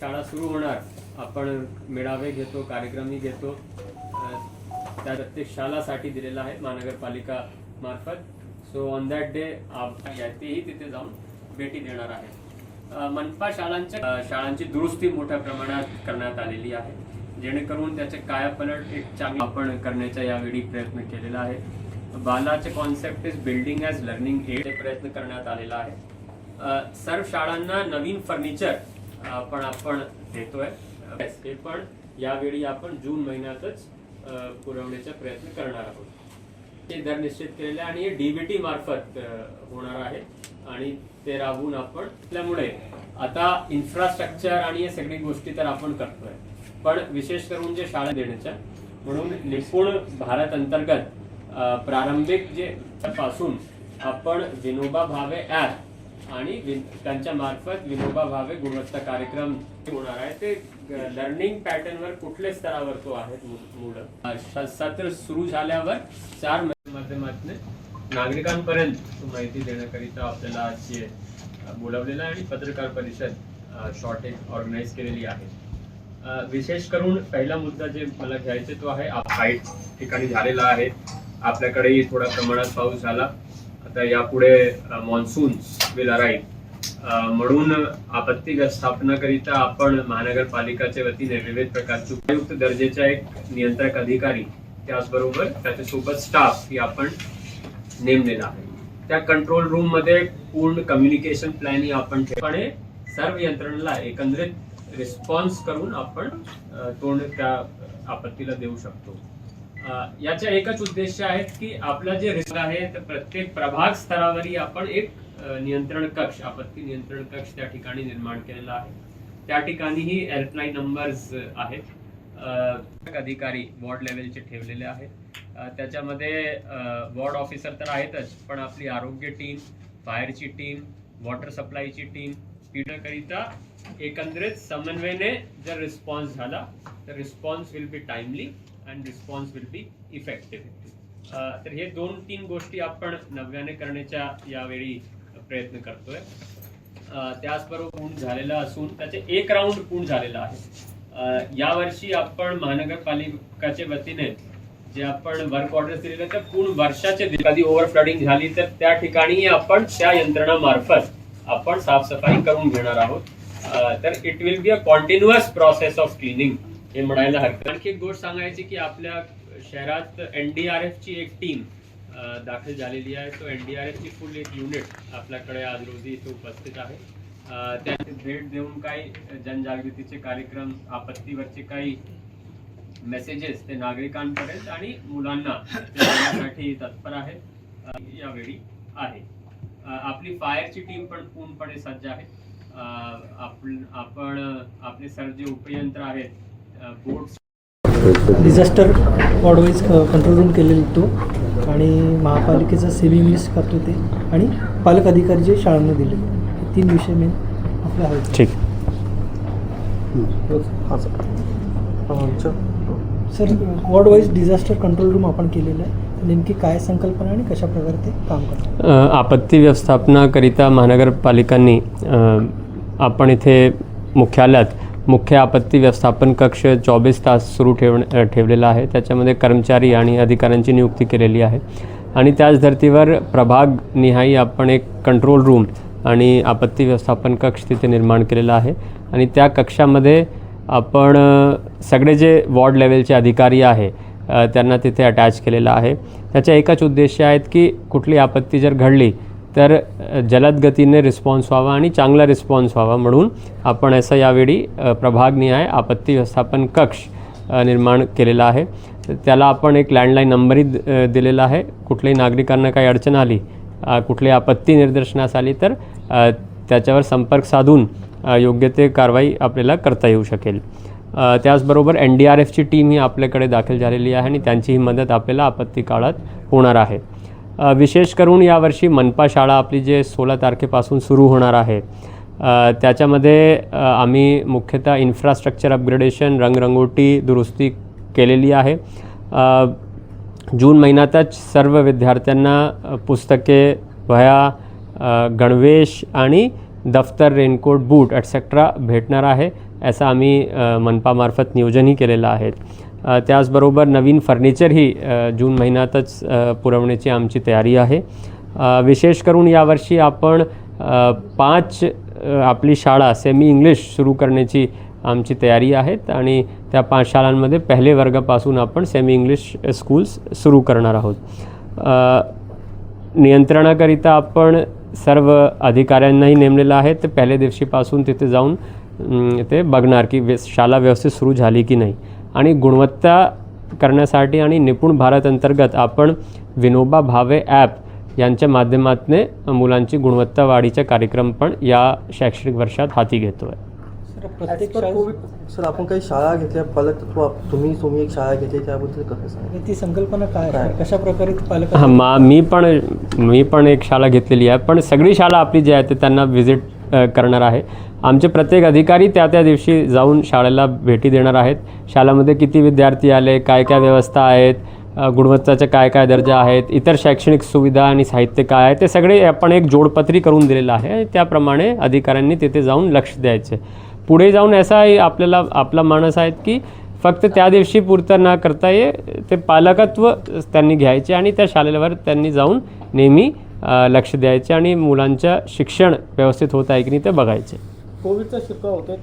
शाळा सुरू होणार. आपण मेळावे घेतो कार्यक्रमही घेतो. त्या प्रत्येक शाळासाठी दिलेला आहे महानगरपालिका मार्फत. सो ऑन दॅट डे तेही तिथे जाऊन भेटी देणार आहे. मनपा शाळांच्या शाळांची दुरुस्ती मोठ्या प्रमाणात करण्यात आलेली आहे. जेणेकरून त्याचे कायापलट एक चांगला आपण करण्याचा यावेळी प्रयत्न केलेला आहे. बालाचे concept is building as learning aid प्रयत्न करण्यात आलेला आहे. सर्व शाळांना नवीन फर्निचर आपण आपण देतोय. हे पण यावेळी आपण जून महिन्यातच पुरवण्याचा प्रयत्न करणार आहोत. ते दर निश्चित केलेले आणि हे डीबीटी मार्फत होणार आहे आणि ते राबवून आपण त्यामुळे आता इन्फ्रास्ट्रक्चर आणि या सगळी गोष्टी तर आपण करतोय. पण विशेष करून जे शाळा देण्याच्या म्हणून निपुण भारत अंतर्गत प्रारंभिक जे पासून आपण विनोबा भावे ॲप आणि त्यांच्या मार्फत विनोबा भावे गुणवत्ता कार्यक्रम होणार आहे. ते लर्निंग पॅटर्नवर कुठल्या स्तरावर तो आहेत मुलं? सत्र सुरू झाल्यावर चार माध्यमातून नागरिकांपर्यंत माहिती देण्याकरिता आपल्याला आज बोलावलेलं आहे आणि पत्रकार परिषद शॉर्ट एक ऑर्गनाईज केलेली आहे. विशेष करून पहिला मुद्दा जे मला घ्यायचे तो आहे हाईट ठिकाणी झालेला आहे. आपल्याकडेही थोड्या प्रमाणात पाऊस झाला. आता यापुढे मान्सून विल अराईव्ह म्हणून आपत्ती व्यवस्थापनाकरिता आपण महानगरपालिकाच्या वतीने विविध प्रकारचे उपयुक्त दर्जेचा एक नियंत्रक अधिकारी त्याचबरोबर त्याच्यासोबत स्टाफ ही आपण नेमलेला आहे. त्या कंट्रोल रूममध्ये पूर्ण कम्युनिकेशन प्लॅन ही आपण ठेवणे सर्व यंत्रणेला एकंदरीत रिस्पॉन्स करून आपण तोंड त्या आपत्तीला देऊ शकतो. याच्या एकच उद्देश आहे की आपला जे रिस्क आहे तर प्रत्येक प्रभाग स्तरावरही आपण एक नियंत्रण कक्ष आपत्ती नियंत्रण कक्ष त्या ठिकाणी निर्माण केलेला आहे. त्या ठिकाणीही हेल्पलाईन नंबर्स आहेत. अधिकारी वॉर्ड लेवलचे ठेवलेले आहेत. त्याच्यामध्ये वॉर्ड ऑफिसर तर आहेतच पण आपली आरोग्य टीम फायरची टीम वॉटर सप्लायची टीम पिण्याकरिता एकंदरीत समन्वयने जर रिस्पॉन्स झाला तर response will be timely and response will be effective तर हे दोन तीन गोष्टी आपण नव्याने करण्याच्या यावेळी प्रयत्न करतोय. Uh, त्याचबरोबर पूर्ण झालेला असून त्याचे एक राऊंड पूर्ण झालेला आहे. Uh, यावर्षी आपण महानगरपालिकाच्या वतीने जे आपण वर्क ऑर्डर दिलेले तर पूर्ण वर्षाचे कधी ओव्हर फ्लडिंग झाली तर त्या ठिकाणी आपण त्या यंत्रणामार्फत आपण साफसफाई करून घेणार आहोत. Uh, तर it will be a continuous process of cleaning हे म्हणायला हरकत आणखी एक गोष्ट सांगायची की आपल्या शहरात एनडीआरएफ ची एक टीम दाखल झालेली आहे. तो एनडीआरएफ ची फुल एक युनिट आपल्याकडे आज रोजी इथे उपस्थित आहे. त्याची भेट देऊन काही जनजागृतीचे कार्यक्रम आपत्तीवरचे काही मेसेजेस ते नागरिकांपर्यंत आणि मुलांना ते देण्यासाठी तत्पर आहे यावेळी आहे. आपली फायरची टीम पण पूर्णपणे सज्ज आहे. आपण आपण आपले सर्व जे उपयंत्र आहेत डिझास्टर वॉर्डवाईज कंट्रोल रूम केलेला तो आणि महापालिकेचा सेव्हिंग लिस्ट करतो ते आणि पालक अधिकारी जे शाळांना दिले. तीन विषय मेन आपले आहेत. ठीक. Sir wardwise disaster control room आपण केलेलं आहे. नेमकी काय संकल्पना आणि कशा प्रकारे ते काम करतात? आपत्ती व्यवस्थापनाकरिता महानगरपालिकांनी आपण इथे मुख्यालयात मुख्य आपत्ती व्यवस्थापन कक्ष चोवीस तास सुरू ठेव ठेवलेला आहे. त्याच्यामध्ये कर्मचारी आणि अधिकाऱ्यांची नियुक्ती केलेली आहे. आणि त्याच धर्तीवर प्रभाग निहाई आपण एक कंट्रोल रूम आणि आपत्ती व्यवस्थापन कक्ष तिथे निर्माण केलेला आहे. आणि त्या कक्षामध्ये आपण सगळे जे वॉर्ड लेवलचे अधिकारी आहे त्यांना तिथे अटॅच केलेलं आहे. त्याच्या एकच उद्देश आहेत की कुठली आपत्ती जर घडली तर जलद गतीने रिस्पॉन्स व्हावा आणि चांगला रिस्पॉन्स व्हावा म्हणून आपण असं यावेळी प्रभागनिहाय आपत्ती व्यवस्थापन कक्ष निर्माण केलेला आहे. त्याला आपण एक लँडलाईन नंबरही द- दिलेला आहे. कुठल्याही नागरिकांना काही अडचण आली कुठली आपत्ती निदर्शनास आली तर त्याच्यावर संपर्क साधून योग्य ते कारवाई आपल्याला करता येऊ शकेल. त्याचबरोबर एन डी आर एफची टीम ही आपल्याकडे दाखल झालेली आहे आणि त्यांचीही मदत आपल्याला आपत्ती काळात होणार आहे. विशेष करून यावर्षी मनपा शाळा आपली जे सोळा तारखेपासून सुरू होणार आहे. त्याच्यामध्ये आम्ही मुख्यतः इन्फ्रास्ट्रक्चर अपग्रेडेशन रंगरंगोटी दुरुस्ती केलेली आहे. जून महिन्यातच सर्व विद्यार्थ्यांना पुस्तके वह्या गणवेश आणि दफ्तर रेनकोट बूट ॲटसेट्रा भेटणार आहे असं आम्ही मनपामार्फत नियोजनही केलेलं आहे. त्याचबरोबर नवीन फर्निचरही जून महिन्यातच पुरवण्याची आमची तयारी आहे. विशेष करून यावर्षी आपण पाच आपली शाळा सेमी इंग्लिश सुरू करण्याची आमची तयारी आहेत आणि त्या पाच शाळांमध्ये पहिले वर्गापासून आपण सेमी इंग्लिश स्कूल्स सुरू करणार आहोत. नियंत्रणाकरिता आपण सर्व अधिकाऱ्यांनाही नेमलेलं आहे तर पहिल्या दिवशीपासून तिथे जाऊन ते बघणार की व्यस शाळा व्यवस्थित सुरू झाली की नाही. आणि गुणवत्ता करण्यासाठी आणि निपुण भारत अंतर्गत आपण विनोबा भावे ॲप यांच्या माध्यमातून मुलांची गुणवत्ता वाढीचा कार्यक्रम पण या शैक्षणिक वर्षात हाती घेतो आहे सर प्रत्येक आपण काही शाळा घेतल्या तुम्ही तुम्ही एक शाळा घेतली त्याबद्दल कसं सांगा ती संकल्पना काय? आहे? कशा प्रकारे पालक हां मा मी पण मी पण एक शाळा घेतलेली आहे पण सगळी शाळा आपली जी आहे ते त्यांना व्हिजिट करणार आहे. आमचे प्रत्येक अधिकारी त्या त्या दिवशी जाऊन शाळेला भेटी देणार आहेत. शाळेमध्ये किती विद्यार्थी आले काय काय व्यवस्था आहेत अ, गुणवत्ताचे काय काय दर्जा आहेत इतर शैक्षणिक सुविधा आणि साहित्य काय आहे ते सगळे आपण एक जोडपत्री करून दिलेलं आहे त्याप्रमाणे अधिकाऱ्यांनी तिथे जाऊन लक्ष द्यायचे. पुढे जाऊन असा आपल्याला आपला मानस आहेत की फक्त त्या दिवशी पुरतं न करता ये ते पालकत्व त्यांनी घ्यायचे आणि त्या शाळेवर त्यांनी जाऊन नेहमी लक्ष द्यायचे आणि मुलांचं शिक्षण व्यवस्थित होत आहे की नाही ते बघायचे. कोविडचा शिरकाव होतोय